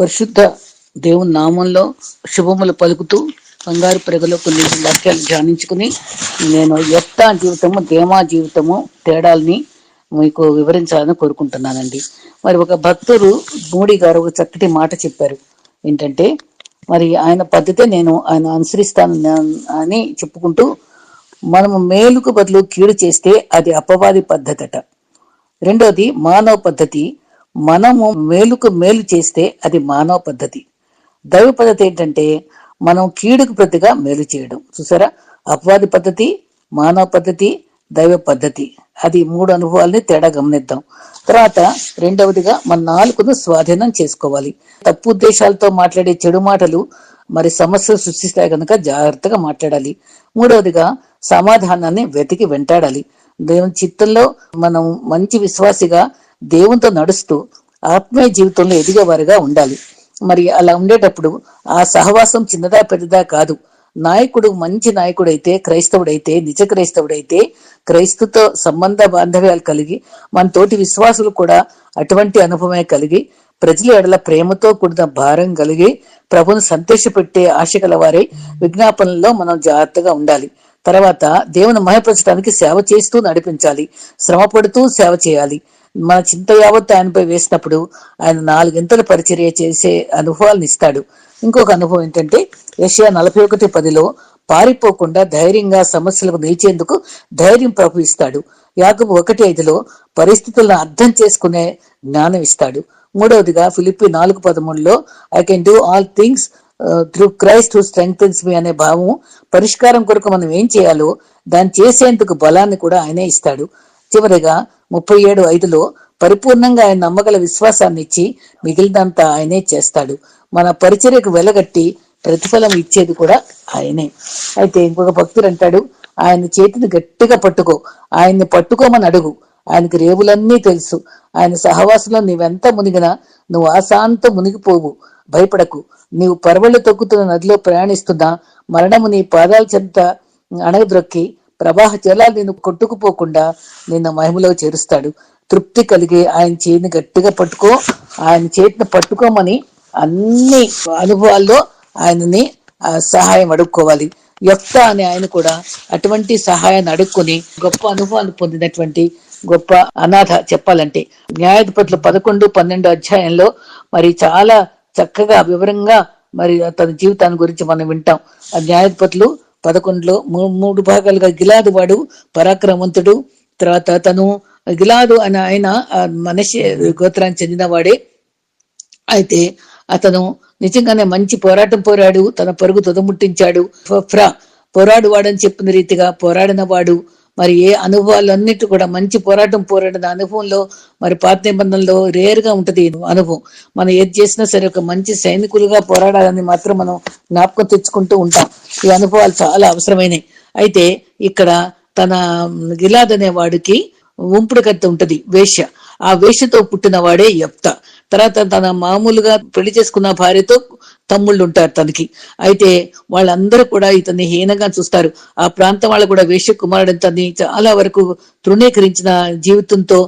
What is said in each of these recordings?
పరిశుద్ధ దేవుని నామంలో శుభములు పలుకుతూ బంగారు ప్రగలో కొన్ని వాక్యాలు ధ్యానించుకుని నేను యొక్క జీవితము దేమా జీవితము తేడాల్ని మీకు వివరించాలని కోరుకుంటున్నానండి. మరి ఒక భక్తుడు మోడీ గారు ఒక చక్కటి మాట చెప్పారు. ఏంటంటే మరి ఆయన పద్ధతే నేను ఆయన అనుసరిస్తాను అని చెప్పుకుంటూ మనము మేలుకు బదులు కీడు చేస్తే అది అపవాది పద్ధతట. రెండోది మానవ పద్ధతి. మనము మేలుకు మేలు చేస్తే అది మానవ పద్ధతి. దైవ పద్ధతి ఏంటంటే మనం కీడుకు ప్రతిగా మేలు చేయడం. చూసారా? అపవాది పద్ధతి మానవ పద్ధతి దైవ పద్ధతి. అది మూడు అనుభవాల్ని తేడా గమనిద్దాం. తర్వాత రెండవదిగా మన నాలుగును స్వాధీనం చేసుకోవాలి. తప్పు ఉద్దేశాలతో మాట్లాడే చెడు మాటలు మరి సమస్యలు సృష్టిస్తాయి కనుక జాగ్రత్తగా మాట్లాడాలి. మూడవదిగా సమాధానాన్ని వెతికి వెంటాడాలి. దేవుని చిత్తంలో మనం మంచి విశ్వాసిగా దేవునితో నడుస్తూ ఆత్మీయ జీవితంలో ఎదిగేవారిగా ఉండాలి. మరి అలా ఉండేటప్పుడు ఆ సహవాసం చిన్నదా పెద్దదా కాదు. నాయకుడు మంచి నాయకుడైతే క్రైస్తవుడైతే నిజ క్రైస్తవుడైతే క్రైస్తుతో సంబంధ బాంధవ్యాలు కలిగి మన తోటి విశ్వాసులు కూడా అటువంటి అనుభవమే కలిగి ప్రజల ఎడల ప్రేమతో కూడిన భారం కలిగి ప్రభును సంతోషపెట్టే ఆశ గలవారే విజ్ఞాపనలో మనం జాగ్రత్తగా ఉండాలి. తర్వాత దేవుని మహపరచడానికి సేవ చేస్తూ నడిపించాలి. శ్రమ పడుతూ సేవ చేయాలి. మన చింత యావత్ ఆయనపై వేసినప్పుడు ఆయన నాలుగింతల పరిచర్య చేసే అనుభవాలను ఇస్తాడు. ఇంకొక అనుభవం ఏంటంటే ఏషియా నలభై ఒకటి పదిలో పారిపోకుండా ధైర్యంగా సమస్యలకు నిలిచేందుకు ధైర్యం ప్రభు ఇస్తాడు. యాకబు ఒకటి ఐదులో పరిస్థితులను అర్థం చేసుకునే జ్ఞానం ఇస్తాడు. మూడవదిగా ఫిలిప్పి నాలుగు పదమూడులో I can do all things through Christ who strengthens me అనే భావం పరిష్కారం కొరకు మనం ఏం చేయాలో దాన్ని చేసేందుకు బలాన్ని కూడా ఆయనే ఇస్తాడు. చివరిగా ముప్పై ఏడు ఐదులో పరిపూర్ణంగా ఆయన నమ్మగల విశ్వాసాన్ని ఇచ్చి మిగిలినంతా ఆయనే చేస్తాడు. మన పరిచర్యకు వెలగట్టి ప్రతిఫలం ఇచ్చేది కూడా ఆయనే. అయితే ఇంకొక భక్తుడు అంటాడు ఆయన చేతిని గట్టిగా పట్టుకో ఆయన్ని పట్టుకోమని అడుగు. ఆయనకి రేవులన్నీ తెలుసు. ఆయన సహవాసంలో నీవెంత మునిగినా నువ్వు ఆశాంతం మునిగిపోవు భయపడకు. నీవు పరవళ్ళు తొక్కుతున్న నదిలో ప్రయాణిస్తున్నా మరణము నీ పాదాల చెంత అణగద్రొక్కి ప్రవాహ జలాలు నేను కొట్టుకుపోకుండా నిన్న మహిమలో చేరుస్తాడు. తృప్తి కలిగి ఆయన చేతిని గట్టిగా పట్టుకో ఆయన చేతిని పట్టుకోమని అన్ని అనుభవాల్లో ఆయనని సహాయం అడుక్కోవాలి. యొక్క అని ఆయన కూడా అటువంటి సహాయాన్ని అడుక్కుని గొప్ప అనుభవాలు పొందినటువంటి గొప్ప అనాథ చెప్పాలంటే. న్యాయాధిపతులు పదకొండు పన్నెండు అధ్యాయంలో మరి చాలా చక్కగా వివరంగా మరి తన జీవితాన్ని గురించి మనం వింటాం. ఆ న్యాయాధిపతులు పదకొండులో మూడు భాగాలుగా గిలాదు వాడు పరాక్రమంతుడు. తర్వాత తను గిలాదు అని ఆయన మనిషి గోత్రానికి చెందినవాడే. అయితే అతను నిజంగానే మంచి పోరాటం పోరాడు. తన పరుగు తుదముట్టించాడు. ఫ్రా పోరాడు వాడని చెప్పిన రీతిగా పోరాడిన వాడు మరి ఏ అనుభవాలన్నిటి కూడా మంచి పోరాటం పోరాడిన అనుభవంలో మరి పాత నిబంధనలో రేర్గా ఉంటది అనుభవం. మనం ఏది చేసినా సరే ఒక మంచి సైనికులుగా పోరాడాలని మాత్రం మనం జ్ఞాపకం తెచ్చుకుంటూ ఉంటాం. ఈ అనుభవాలు చాలా అవసరమైనవి అయితే ఇక్కడ తన గిలాద్ అనే వాడికి ఉంపుడు కత్తి ఉంటది వేష్య ఆ వేష్యతో పుట్టినవాడే యప్త తర్వాత తన మామూలుగా పెళ్ళి చేసుకున్న భార్యతో తమ్ముళ్ళు ఉంటారు తనకి. అయితే వాళ్ళందరూ కూడా ఇతన్ని హీనంగా చూస్తారు. ఆ ప్రాంతం వాళ్ళు కూడా వేష కుమారుడు తన్ని చాలా వరకు తృణీకరించిన జీవితంతో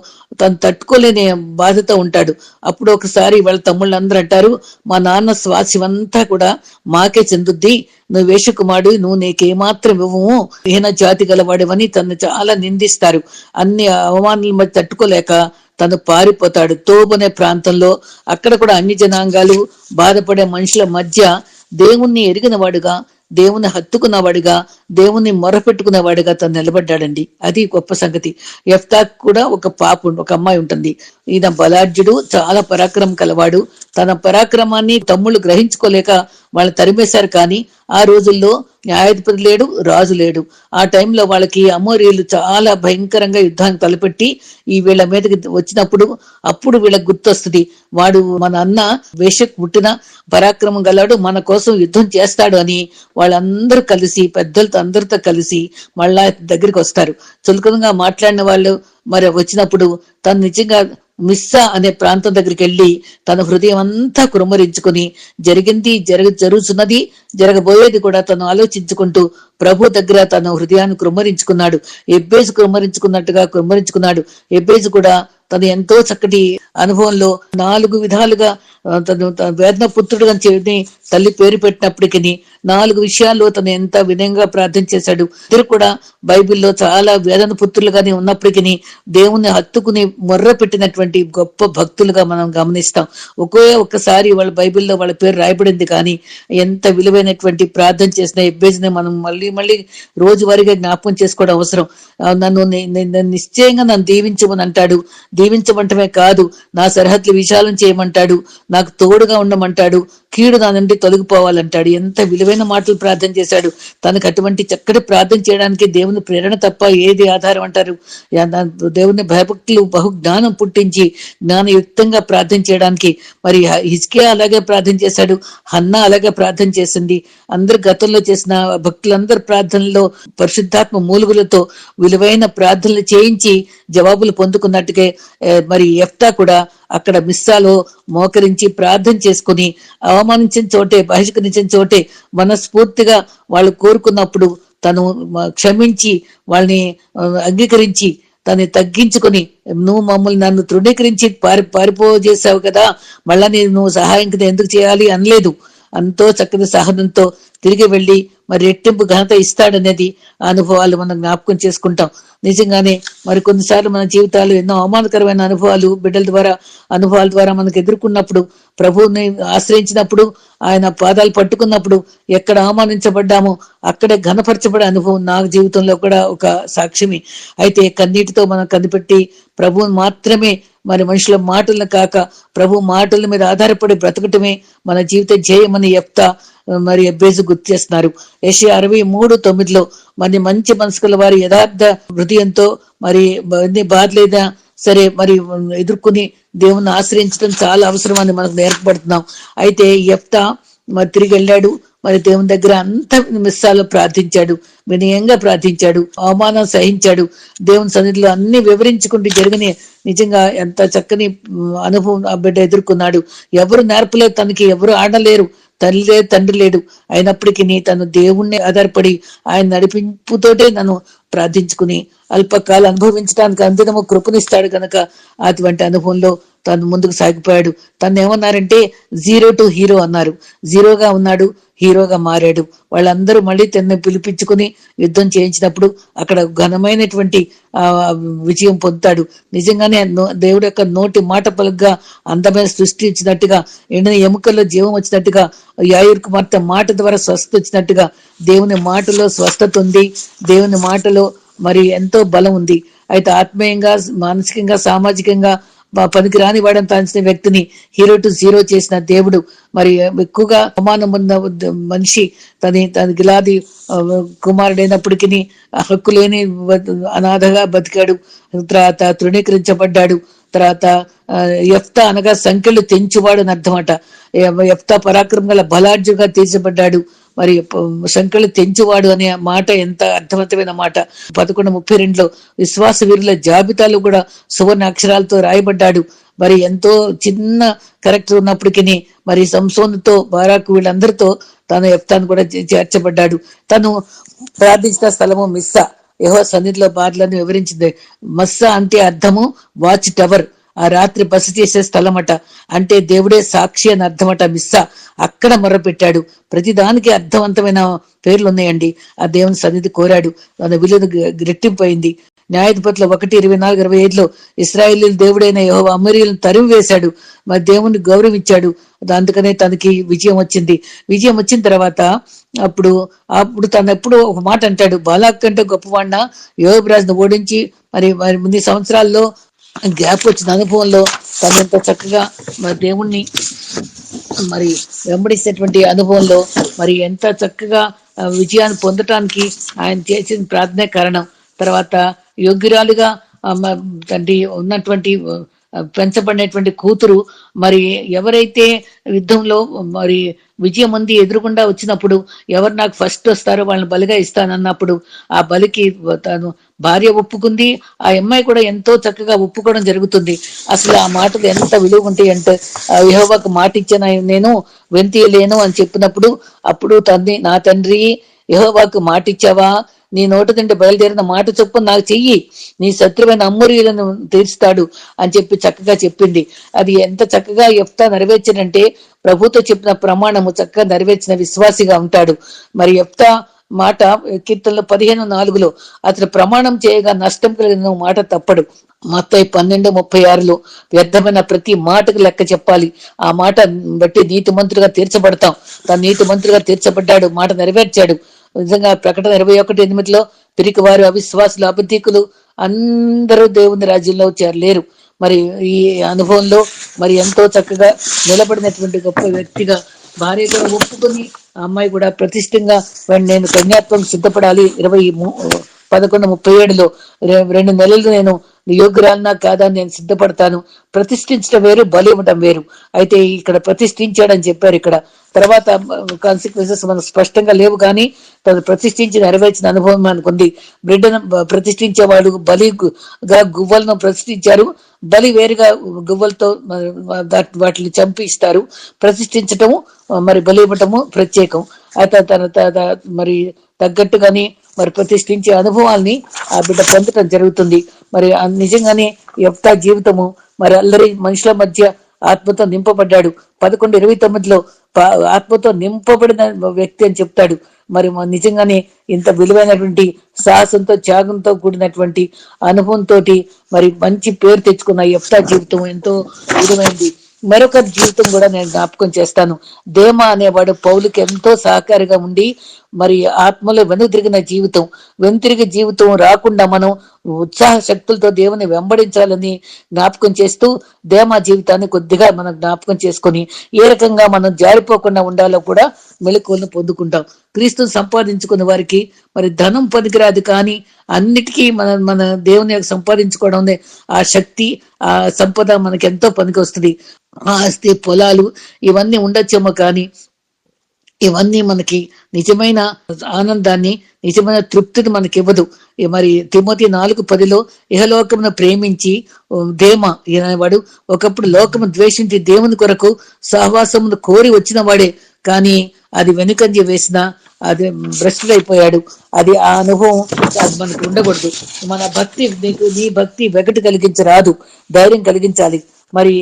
తను తట్టుకోలేని బాధతో ఉంటాడు. అప్పుడు ఒకసారి వాళ్ళ తమ్ముళ్ళు అందరూ అంటారు మా నాన్న శ్వాసంతా కూడా మాకే చెందుద్ది. నువ్వు వేషకుమారుడు నువ్వు నీకేమాత్రం ఇవ్వము హీన జాతి గలవాడివని తను చాలా నిందిస్తారు. అన్ని అవమానాల మధ్య తట్టుకోలేక తను పారిపోతాడు. తోబనే ప్రాంతంలో అక్కడ కూడా అన్ని జనాంగాలు బాధపడే మనుషుల మధ్య దేవుణ్ణి ఎరిగిన వాడుగా దేవుని హత్తుకున్నవాడుగా దేవుని మొరపెట్టుకున్నవాడుగా తను నిలబడ్డాడండి. అది గొప్ప సంగతి. ఎఫ్తాక్ కూడా ఒక పాప ఒక అమ్మాయి ఉంటుంది. ఈయన బలాఢ్యుడు చాలా పరాక్రమం కలవాడు. తన పరాక్రమాన్ని తమ్ముళ్ళు గ్రహించుకోలేక వాళ్ళు తరిమేశారు కానీ ఆ రోజుల్లో న్యాయాధిపతి లేడు రాజు లేడు. ఆ టైంలో వాళ్ళకి అమోరీలు చాలా భయంకరంగా యుద్ధాన్ని తలపెట్టి ఈ వీళ్ళ మీదకి వచ్చినప్పుడు అప్పుడు వీళ్ళకి గుర్తొస్తుంది. వాడు మన అన్న వేషకు పుట్టిన పరాక్రమం గలవాడు మన కోసం యుద్ధం చేస్తాడు అని వాళ్ళందరూ కలిసి పెద్దలతో అందరితో కలిసి మళ్ళా దగ్గరికి వస్తారు. చులకనగా మాట్లాడిన వాళ్ళు మరి వచ్చినప్పుడు తను నిజంగా మిస్సా అనే ప్రాంతం దగ్గరికి వెళ్ళి తన హృదయం అంతా కురుమరించుకుని జరిగింది జరగ జరుగుతున్నది జరగబోయేది కూడా తను ఆలోచించుకుంటూ ప్రభు దగ్గర తన హృదయాన్ని కురుమరించుకున్నాడు. ఎబ్బేజు కురుమరించుకున్నట్టుగా కురుమరించుకున్నాడు. ఎబ్బేజు కూడా తను ఎంతో చక్కటి అనుభవంలో నాలుగు విధాలుగా తను వేదన పుత్రుడు అని చెప్పి తల్లి పేరు పెట్టినప్పటికీ నాలుగు విషయాల్లో తను ఎంత విధంగా ప్రార్థన చేశాడు. ఇద్దరు కూడా బైబిల్లో చాలా వేదన పుత్రులుగానే ఉన్నప్పటికీ దేవుని హత్తుకుని మొర్ర పెట్టినటువంటి గొప్ప భక్తులుగా మనం గమనిస్తాం. ఒకే ఒక్కసారి వాళ్ళ బైబిల్లో వాళ్ళ పేరు రాయబడింది కానీ ఎంత విలువైనటువంటి ప్రార్థన చేసిన ఎబ్బేజ్ని మనం మళ్ళీ మళ్ళీ రోజువారీగా జ్ఞాపకం చేసుకోవడం అవసరం. నన్ను నిశ్చయంగా నన్ను దీవించమని అంటాడు. దీవించమంటమే కాదు నా సరిహద్దులు విశాలం చేయమంటాడు. నాకు తోడుగా ఉండమంటాడు కీడు నా నుండి తొలగిపోవాలంటాడు. ఎంత విలువైన మాటలు ప్రార్థన చేశాడు. తనకు అటువంటి చక్కటి ప్రార్థన చేయడానికి దేవుని ప్రేరణ తప్ప ఏది ఆధారం అంటారు? దేవుని భయభక్తులు బహు జ్ఞానం పుట్టించి జ్ఞానయుక్తంగా ప్రార్థన చేయడానికి. మరి హిజ్కియా అలాగే ప్రార్థన చేశాడు హన్నా అలాగే ప్రార్థన చేసింది. అందరు గతంలో చేసిన భక్తులందరి ప్రార్థనలో పరిశుద్ధాత్మ మూలుగులతో విలువైన ప్రార్థనలు చేయించి జవాబులు పొందుకున్నట్టుగా మరి ఎఫ్తా కూడా అక్కడ మిస్సాలో మోకరించి ప్రార్థన చేసుకుని అవమానించిన చోటే బహిష్కరించిన చోటే మనస్ఫూర్తిగా వాళ్ళు కోరుకున్నప్పుడు తను క్షమించి వాళ్ళని అంగీకరించి తను తగ్గించుకొని నువ్వు మమ్మల్ని నన్ను తృణీకరించి పారి పారిపోజేసావు కదా మళ్ళా నేను నువ్వు సహాయం కింద ఎందుకు చేయాలి? అనలేదు. అంతో చక్కని సహనంతో తిరిగి వెళ్ళి మరి రెట్టింపు ఘనత ఇస్తాడనేది ఆ అనుభవాలు మనం జ్ఞాపకం చేసుకుంటాం. నిజంగానే మరి కొన్నిసార్లు మన జీవితాలు ఎన్నో అవమానకరమైన అనుభవాలు బిడ్డల ద్వారా అనుభవాల ద్వారా మనకు ఎదుర్కొన్నప్పుడు ప్రభువుని ఆశ్రయించినప్పుడు ఆయన పాదాలు పట్టుకున్నప్పుడు ఎక్కడ అవమానించబడ్డామో అక్కడే ఘనపరచబడే అనుభవం నా జీవితంలో కూడా ఒక సాక్ష్యమే. అయితే కన్నీటితో మనం కనిపెట్టి ప్రభువుని మాత్రమే మరి మనుషుల మాటలను కాక ప్రభు మాటల మీద ఆధారపడి బ్రతకటమే మన జీవిత ధ్యేయమని చెప్తా మరి ఎబ్బేసు గుర్తు చేస్తున్నారు ఏషియా అరవై మూడు తొమ్మిదిలో మరి మంచి మనసుకుల వారి యథార్థ హృదయంతో మరి ఎన్ని బాధలేదా సరే మరి ఎదుర్కొని దేవుని ఆశ్రయించడం చాలా అవసరం అని మనకు నేర్పడుతున్నాం అయితే ఎఫ్తా మరి తిరిగి వెళ్ళాడు. మరి దేవుని దగ్గర అంత మిస్సాలు ప్రార్థించాడు. వినయంగా ప్రార్థించాడు. అవమానం సహించాడు. దేవుని సన్నిధిలో అన్ని వివరించుకుంటూ జరిగిన నిజంగా ఎంత చక్కని అనుభవం ఆ బిడ్డ ఎదుర్కొన్నాడు. ఎవరు నేర్పలేదు తనకి ఎవరు ఆడలేరు. తల్లి లేదు తండ్రి లేడు. అయినప్పటికీ తను దేవుణ్ణి ఆధారపడి ఆయన నడిపింపుతోటే నన్ను ప్రార్థించుకుని అల్పకాలం అనుభవించడానికి అందినము కృపనిస్తాడు కనుక అటువంటి అనుభవంలో తను ముందుకు సాగిపోయాడు. తను ఏమన్నారంటే జీరో టు హీరో అన్నారు. జీరోగా ఉన్నాడు హీరోగా మారాడు. వాళ్ళందరూ మళ్ళీ తనని పిలిపించుకుని యుద్ధం చేయించినప్పుడు అక్కడ ఘనమైనటువంటి ఆ విజయం పొందుతాడు. నిజంగానే దేవుడు యొక్క నోటి మాట పలుగ్గా అందమైన సృష్టి ఇచ్చినట్టుగా ఎండిన ఎముకల్లో జీవం వచ్చినట్టుగా యాయూర్ కుమార్తె మాట ద్వారా స్వస్థత వచ్చినట్టుగా దేవుని మాటలో స్వస్థత ఉంది. దేవుని మాటలో మరి ఎంతో బలం ఉంది. అయితే ఆత్మీయంగా మానసికంగా సామాజికంగా పనికి రాని వాడని తలచిన వ్యక్తిని హీరో టు జీరో చేసిన దేవుడు. మరి ఎక్కువగా అవమానం ఉన్న మనిషి తని తన గిలాది ఆ, కుమారుడైనప్పటికీ హక్కు లేని అనాథగా బతికాడు. తర్వాత తృణీకరించబడ్డాడు. తర్వాత ఎఫ్తా అనగా సంఖ్యలు తెంచువాడు అని అర్థమట ఎఫ్తా పరాక్రమం గల బలార్జుగా తీర్చబడ్డాడు. మరి ప- తెంచువాడు అనే మాట ఎంత అర్థవంతమైన మాట. పదకొండు ముప్పై రెండులో విశ్వాస వీరుల జాబితాలు కూడా సువర్ణ అక్షరాలతో రాయబడ్డాడు. మరి ఎంతో చిన్న క్యారెక్టర్ ఉన్నప్పటికీ మరి సంసోన్తో బారాకు వీళ్ళందరితో తను ఎఫ్తాన్ కూడా చేర్చబడ్డాడు. తను ప్రార్థించిన స్థలము మిస్సా. యహో సన్నిధిలో బాధలను వివరించింది. మస్సా అంటే అర్థము వాచ్ టవర్. ఆ రాత్రి బస చేసే స్థలమట. అంటే దేవుడే సాక్షి అని అర్థమట మిస్సా. అక్కడ మొర్రపెట్టాడు. ప్రతిదానికి అర్థవంతమైన పేర్లు ఉన్నాయండి ఆ దేవుని సన్నిధి కోరాడు. తన విలువ రెట్టింపోయింది న్యాయాధిపతులు ఒకటి ఇరవై నాలుగు ఇరవై ఐదులో ఇస్రాయేల్ దేవుడైన యహో అమరీలను తరిమి వేశాడు. మరి దేవుని గౌరవించాడు. అందుకనే తనకి విజయం వచ్చింది. విజయం వచ్చిన తర్వాత అప్పుడు అప్పుడు తను ఎప్పుడు ఒక మాట అంటాడు. బాలాక్ కంటే గొప్పవాడిన యోగరాజును ఓడించి మరి మరి ముందు సంవత్సరాల్లో గ్యాప్ వచ్చిన అనుభవంలో తను ఎంత చక్కగా మరి దేవుణ్ణి మరి వెంబడిస్తేటువంటి అనుభవంలో మరి ఎంత చక్కగా విజయాన్ని పొందటానికి ఆయన చేసిన ప్రార్థనే కారణం. తర్వాత యోగ్యురాలుగా తండ్రి ఉన్నటువంటి పెంచబడినటువంటి కూతురు మరి ఎవరైతే యుద్ధంలో మరి విజయం అంది ఎదురుకుండా వచ్చినప్పుడు ఎవరు నాకు ఫస్ట్ వస్తారో వాళ్ళని బలిగా ఇస్తానన్నప్పుడు ఆ బలికి తను భార్య ఒప్పుకుంది. ఆ అమ్మాయి కూడా ఎంతో చక్కగా ఒప్పుకోవడం జరుగుతుంది. అసలు ఆ మాటలు ఎంత విలువ ఉంటాయి అంటే యహోవాకు మాట ఇచ్చిన నేను వెంతీయలేను అని చెప్పినప్పుడు అప్పుడు తండ్రి నా తండ్రి యహోవాకు మాట ఇచ్చావా? నీ నోటి తింటే బయలుదేరిన మాట చొప్పున నాకు చెయ్యి. నీ శత్రువైన అమ్మూరియులను తీరుస్తాడు అని చెప్పి చక్కగా చెప్పింది. అది ఎంత చక్కగా ఎఫ్తా నెరవేర్చినంటే ప్రభుతో చెప్పిన ప్రమాణము చక్కగా నెరవేర్చిన విశ్వాసిగా ఉంటాడు. మరి ఎఫ్తా మాట కీర్తనలో పదిహేను నాలుగులో అతను ప్రమాణం చేయగా నష్టం కలిగిన మాట తప్పడు. మొత్తం పన్నెండు ముప్పై ఆరులో వ్యర్థమైన ప్రతి మాటకు లెక్క చెప్పాలి. ఆ మాట బట్టి నీతి మంత్రుగా తీర్చబడతాం. తన నీతి మంత్రుగా తీర్చబడ్డాడు మాట నెరవేర్చాడు. నిజంగా ప్రకటన ఇరవై ఒకటి ఎనిమిదిలో పిరికి వారు అవిశ్వాసులు అబద్ధికులు అందరూ దేవుని రాజ్యంలో చేరలేరు మరి ఈ అనుభవంలో మరి ఎంతో చక్కగా నిలబడినటువంటి గొప్ప వ్యక్తిగా భార్య కూడా ఒప్పుకొని ఆ అమ్మాయి కూడా ప్రతిష్టంగా "వాడిని నేను కన్యాత్వం సిద్ధపడాలి. ఇరవై పదకొండు ముప్పై ఏడులో రెండు నెలలు నేను యోగ్యురాలనా కాదా అని నేను సిద్ధపడతాను. ప్రతిష్ఠించడం వేరు బలి ఇవ్వడం వేరు. అయితే ఇక్కడ ప్రతిష్ఠించాడని చెప్పారు ఇక్కడ. తర్వాత కాన్సిక్వెన్సెస్ మనకు స్పష్టంగా లేవు కానీ తను ప్రతిష్ఠించి నెరవేర్చిన అనుభవం మనకు ఉంది. బిడ్డను ప్రతిష్ఠించేవాడు బలిగా గువ్వలను ప్రతిష్ఠించారు. బలి వేరుగా గువ్వలతో వాటిని చంపి ఇస్తారు ప్రతిష్ఠించటము మరి బలి ఇవ్వటము ప్రత్యేకం. అయితే తన త- మరి తగ్గట్టుగాని మరి ప్రతిష్ఠించే అనుభవాల్ని ఆ బిడ్డ పొందటం జరుగుతుంది. మరి ఆ నిజంగానే యప్తా జీవితము మరి అల్లరి మనుషుల మధ్య ఆత్మతో నింపబడ్డాడు. పదకొండు ఇరవై తొమ్మిదిలో ఆత్మతో నింపబడిన వ్యక్తి అని చెప్తాడు. మరి నిజంగానే ఇంత విలువైనటువంటి సాహసంతో త్యాగంతో కూడినటువంటి అనుభవంతో మరి మంచి పేరు తెచ్చుకున్న ఎఫ్తా జీవితం ఎంతో విలువైంది. మరొక జీవితం కూడా నేను జ్ఞాపకం చేస్తాను. దేమ అనేవాడు పౌలుకి ఎంతో సహకారిగా ఉండి మరి ఆత్మలో వెనుతిరిగిన జీవితం వెనుతిరిగి జీవితం రాకుండా మనం ఉత్సాహ శక్తులతో దేవుని వెంబడించాలని జ్ఞాపకం చేస్తూ దేమ జీవితాన్ని కొద్దిగా మనం జ్ఞాపకం చేసుకొని ఏ రకంగా మనం జారిపోకుండా ఉండాలో కూడా మెలకువలను పొందుకుంటాం. క్రీస్తుని సంపాదించుకున్న వారికి మరి ధనం పనికిరాదు కానీ అన్నిటికీ మన మన దేవుని యొక్క సంపాదించుకోవడం ఆ శక్తి ఆ సంపద మనకి ఎంతో పనికి వస్తుంది ఆస్తి పొలాలు ఇవన్నీ ఉండొచ్చేమో కానీ ఇవన్నీ మనకి నిజమైన ఆనందాన్ని నిజమైన తృప్తిని మనకి ఇవ్వదు ఈ మరి తిమోతి నాలుగు పదిలో ఇహలోకమును ప్రేమించి దేమ ఈయనవాడు ఒకప్పుడు లోకము ద్వేషించి దేవుని కొరకు సహవాసమును కోరి వచ్చిన వాడే కానీ అది వెనుకంజ వేసిన అది భ్రష్టుడు అయిపోయాడు అది ఆ అనుభవం అది మనకు ఉండకూడదు. మన భక్తి నీకు నీ భక్తి వెగటు కలిగించరాదు. ధైర్యం కలిగించాలి. మరి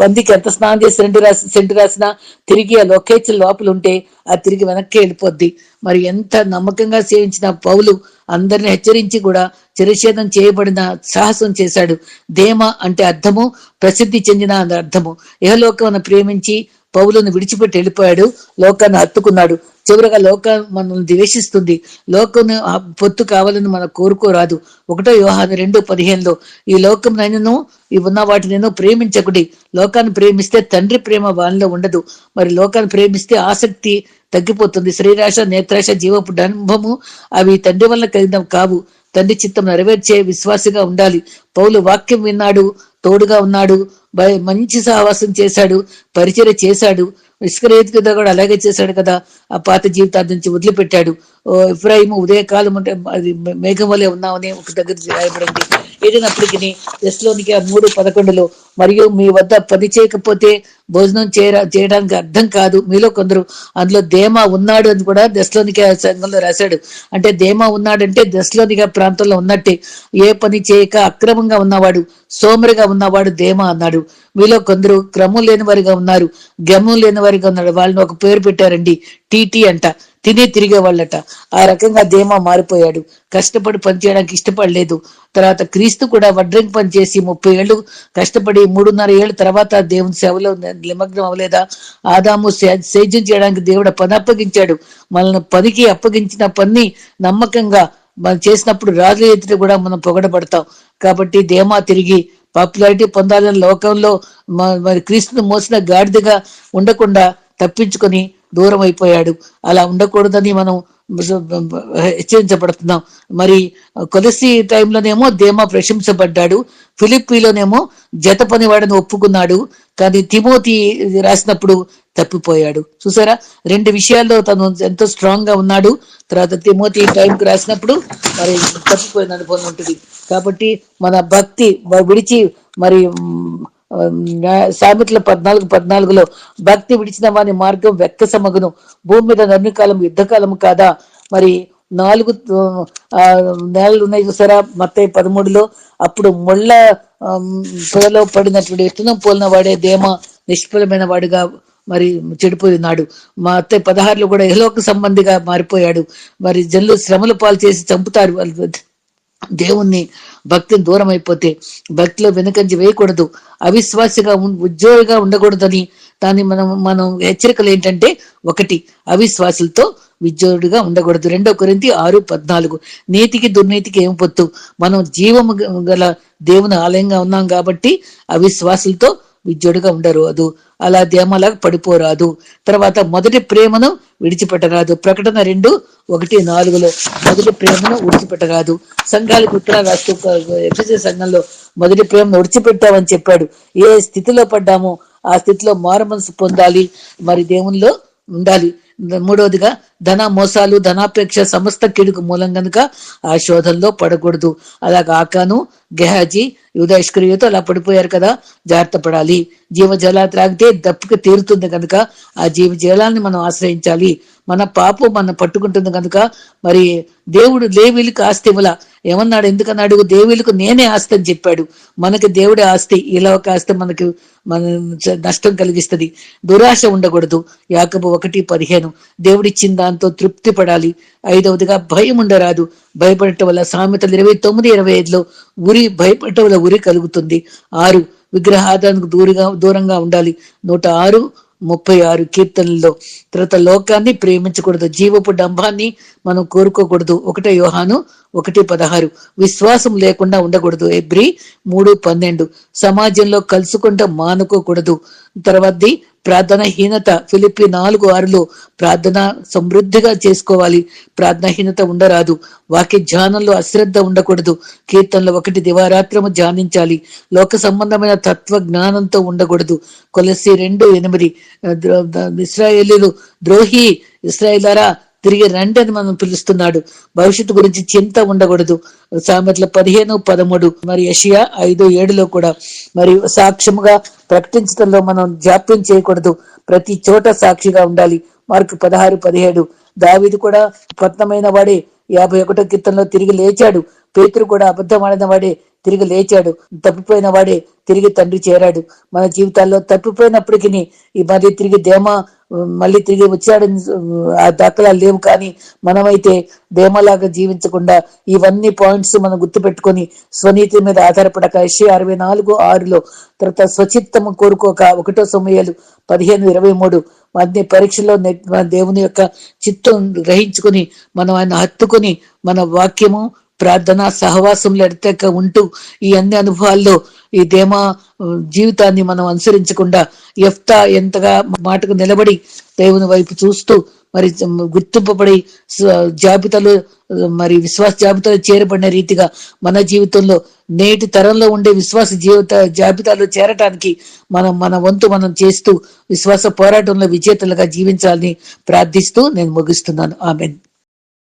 పందికి ఎంత స్నానం చేసి సెంటు రాసి సెంటు రాసినా తిరిగి ఆ లొకేషన్ లోపల ఉంటే అది తిరిగి వెనక్కి వెళ్ళిపోద్ది. మరి ఎంత నమ్మకంగా సేవించిన పౌలు అందరిని హెచ్చరించి కూడా చిరఛేదం చేయబడిన సాహసం చేశాడు. దేమ అంటే అర్థము ప్రసిద్ధి చెందిన అర్థము. ఇహలోకమును ప్రేమించి పౌలను విడిచిపెట్టి వెళ్ళిపోయాడు. లోకాన్ని హత్తుకున్నాడు. చివరగా లోకం మనల్ని ద్వేషిస్తుంది. లోకం పొత్తు కావాలని మనం కోరుకోరాదు. ఒకటో యోహాను రెండు పదిహేనులో ఈ లోకం నైనను ఈ ఉన్న వాటిని ప్రేమించకుడి. లోకాన్ని ప్రేమిస్తే తండ్రి ప్రేమ వాళ్ళలో ఉండదు. మరి లోకాన్ని ప్రేమిస్తే ఆసక్తి తగ్గిపోతుంది. శ్రీరాశ నేత్రాశ జీవపు డంభము అవి తండ్రి వల్ల కలిగిన కావు. తండ్రి చిత్తం నెరవేర్చే విశ్వాసగా ఉండాలి. పౌలు వాక్యం విన్నాడు. తోడుగా ఉన్నాడు. మంచి సహవాసం చేశాడు. పరిచయం చేశాడు. ఇస్కరేత్ కదా కూడా అలాగే చేశాడు కదా. ఆ పాత జీవితాన్ని నుంచి వదిలిపెట్టాడు. ఓ ఇఫ్రాయిము ఉదయకాలం అంటే అది మేఘం వలె ఉన్నామని ఒక దగ్గర రాయబడింది. ఏదైనప్పటికీ దశలోనికి ఆ మూడు పదకొండులో మరియు మీ వద్ద పని చేయకపోతే భోజనం చేయరా చేయడానికి అర్థం కాదు. మీలో కొందరు అందులో దేమా ఉన్నాడు అని కూడా దశలోనిక సంఘంలో రాశాడు. అంటే దేమా ఉన్నాడంటే దశలోనిక ప్రాంతంలో ఉన్నట్టే. ఏ పని చేయక అక్రమంగా ఉన్నవాడు సోమరిగా ఉన్నవాడు దేమా అన్నాడు. మీలో కొందరు క్రమం లేని వారిగా ఉన్నారు. గమం లేని వారిగా ఉన్నారు వాళ్ళని ఒక పేరు పెట్టారండి టీటీ అంట. తినే తిరిగే వాళ్ళట. ఆ రకంగా దేమా మారిపోయాడు. కష్టపడి పనిచేయడానికి ఇష్టపడలేదు. తర్వాత క్రీస్తు కూడా వడ్రంగి పని చేసి ముప్పై ఏళ్ళు కష్టపడి మూడున్నర ఏళ్ళ తర్వాత దేవుని సేవలో నిమగ్నం అవ్వలేదా? ఆదాము సేద్యం చేయడానికి దేవుడు పని అప్పగించాడు. మనల్ని పనికి అప్పగించిన పని నమ్మకంగా మనం చేసినప్పుడు రాజుల ఎదుట కూడా మనం పొగడబడతాం. కాబట్టి దేమా తిరిగి పాపులారిటీ పొందాలని లోకంలో మరి క్రీస్తుని మోసిన గాడిదగా ఉండకుండా తప్పించుకొని దూరం అయిపోయాడు అలా ఉండకూడదని మనం హెచ్చరించబడుతున్నాం. మరి కొలసి టైంలోనేమో దేమా ప్రశంసపడ్డాడు. ఫిలిప్పీలోనేమో జత పనివాడని ఒప్పుకున్నాడు. కానీ తిమోతి రాసినప్పుడు తప్పిపోయాడు. చూసారా? రెండు విషయాల్లో తను ఎంతో స్ట్రాంగ్గా ఉన్నాడు. తర్వాత తిమోతి టైంకి రాసినప్పుడు మరి తప్పిపోయిన అనుభవం ఉంటుంది. కాబట్టి మన భక్తి విడిచి మరి సామెతల పద్నాలుగు పద్నాలుగులో భక్తి విడిచిన వాని మార్గం వెక్క భూమి మీద నన్నుకాలం యుద్ధకాలం కాదా? మరి నాలుగు ఆ, నేలలు ఉన్నాయి చూసారా? మత్తయి పదమూడులో. అప్పుడు ముళ్ళ పొదలో పడినటువంటి విత్తనం పోలిన వాడే దేమ నిష్ఫలమైన వాడుగా మరి చెడిపోయినాడు మా అత్తయ్య పదహారులో కూడా ఎలోక సంబంధిగా మారిపోయాడు. మరి జనులు శ్రమలు పాలు చేసి చంపుతారు వాళ్ళు. దేవుణ్ణి భక్తిని దూరం అయిపోతే భక్తిలో వెనుకంజి వేయకూడదు. అవిశ్వాసగా ఉద్యోగిగా ఉండకూడదని దాన్ని మనం మనం హెచ్చరికలు ఏంటంటే ఒకటి అవిశ్వాసులతో విద్యోడుగా ఉండకూడదు. రెండో కొరింతి ఆరు పద్నాలుగు. నీతికి దుర్నీతికి ఏం పొత్తు? మనం జీవము గల దేవుని ఆలయంగా ఉన్నాం కాబట్టి అవిశ్వాసులతో విద్యుడుగా ఉండరు. అది అలా దేమలాగా పడిపోరాదు. తర్వాత మొదటి ప్రేమను విడిచిపెట్టరాదు. ప్రకటన రెండు ఒకటి నాలుగులో మొదటి ప్రేమను విడిచిపెట్టరాదు. సంఘాలకు ఉత్తరాలు రాస్తూ ఎఫ్ఎస్ఎస్ సంఘంలో మొదటి ప్రేమను విడిచిపెట్టామని చెప్పాడు. ఏ స్థితిలో పడ్డామో ఆ స్థితిలో మారు మనసు పొందాలి. మరి దేవునిలో ఉండాలి. మూడవదిగా ధన మోసాలు ధనాపేక్ష సమస్త కీడుకు మూలం గనుక ఆ శోధనలో పడకూడదు. అలా కాకాను గెహాజీ యుధైష్కర్యతో అలా పడిపోయారు కదా. జాగ్రత్త పడాలి. జీవజలా త్రాగితే దప్పుకి తీరుతుంది కనుక ఆ జీవజలాన్ని మనం ఆశ్రయించాలి. మన పాపం మన పట్టుకుంటుంది కనుక మరి దేవుడు లేవీలకు ఆస్తి ఇవ్వలా. ఏమన్నాడు? ఎందుకన్నాడు? దేవులకు నేనే ఆస్తి అని చెప్పాడు. మనకి దేవుడే ఆస్తి. ఇలా ఒక ఆస్తి మనకి మన నష్టం కలిగిస్తది. దురాశ ఉండకూడదు. యాకబు ఒకటి పదిహేను. దేవుడిచ్చిందా దాంతో తృప్తి పడాలి ఐదవదిగా భయం ఉండరాదు భయపడటం వల్ల సామెతలు ఇరవై తొమ్మిది ఇరవై ఐదులో ఉరి భయపడటం వల్ల ఉరి కలుగుతుంది. ఆరు విగ్రహాదానికి దూరంగా దూరంగా ఉండాలి. నూట ఆరు ముప్పై ఆరు కీర్తనల్లో తర్వాత లోకాన్ని ప్రేమించకూడదు. జీవపు డంబాన్ని మనం కోరుకోకూడదు. ఒకటే యోహాను ఒకటి పదహారు. విశ్వాసం లేకుండా ఉండకూడదు. ఎబ్రి మూడు పన్నెండు. సమాజంలో కలుసుకుంటూ మానుకోకూడదు. తర్వాతది ప్రార్థనాహీనత. ఫిలిపి నాలుగు ఆరులో ప్రార్థన సమృద్ధిగా చేసుకోవాలి. ప్రార్థనాహీనత ఉండరాదు. వాక్య ధ్యానంలో అశ్రద్ధ ఉండకూడదు. కీర్తనలో ఒకటి దివారాత్రము ధ్యానించాలి. లోక సంబంధమైన తత్వ జ్ఞానంతో ఉండకూడదు. కొలసి రెండు ఎనిమిది. ద్రో- ఇస్రాయేలీలు ద్రోహి ఇస్రాయేలారా తిరిగి రండి అని మనం పిలుస్తున్నాడు. భవిష్యత్తు గురించి చింత ఉండకూడదు. సామెతల పదిహేను పదమూడు మరి యషియా ఐదు ఏడులో కూడా మరి సాక్ష్యముగా ప్రకటించడంలో మనం జాప్యం చేయకూడదు. ప్రతి చోట సాక్షిగా ఉండాలి. మార్కు పదహారు పదిహేడు. దావిది కూడా పట్నమైన వాడే. యాభై ఒకటో కీర్తనలో తిరిగి లేచాడు. పేతురు కూడా అబద్ధం ఆడిన వాడే. తిరిగి లేచాడు. తప్పిపోయిన వాడే. తిరిగి తండ్రి చేరాడు. మన జీవితాల్లో తప్పిపోయినప్పటికీ ఈ మరి తిరిగి దేమ మళ్ళీ తిరిగి వచ్చాడని ఆ దాఖలాలు లేవు కానీ మనమైతే దేమలాగా జీవించకుండా ఇవన్నీ పాయింట్స్ మనం గుర్తుపెట్టుకొని స్వనీతి మీద ఆధారపడక ఎస్ఏ అరవై నాలుగు ఆరులో తర్వాత స్వచిత్తము కోరుకోక ఒకటో సమయాలు పదిహేను ఇరవై మూడు అన్ని పరీక్షలో మన దేవుని యొక్క చిత్తం గ్రహించుకుని మనం ఆయన హత్తుకుని మన వాక్యము ప్రార్థన సహవాసంలో ఎడతెక్క ఉంటూ ఈ అన్ని అనుభవాల్లో ఈ దేమ జీవితాన్ని మనం అనుసరించకుండా ఎఫ్తా ఎంతగా మాటకు నిలబడి దేవుని వైపు చూస్తూ మరి గుర్తింపబడి జాబితాలు జాబితాలో మరి విశ్వాస జాబితాలో చేరబడిన రీతిగా మన జీవితంలో నేటి తరంలో ఉండే విశ్వాస జీవిత జాబితాలో చేరటానికి మనం మన వంతు మనం చేస్తూ విశ్వాస పోరాటంలో విజేతలుగా జీవించాలని ప్రార్థిస్తూ నేను ముగిస్తున్నాను. ఆమెన్.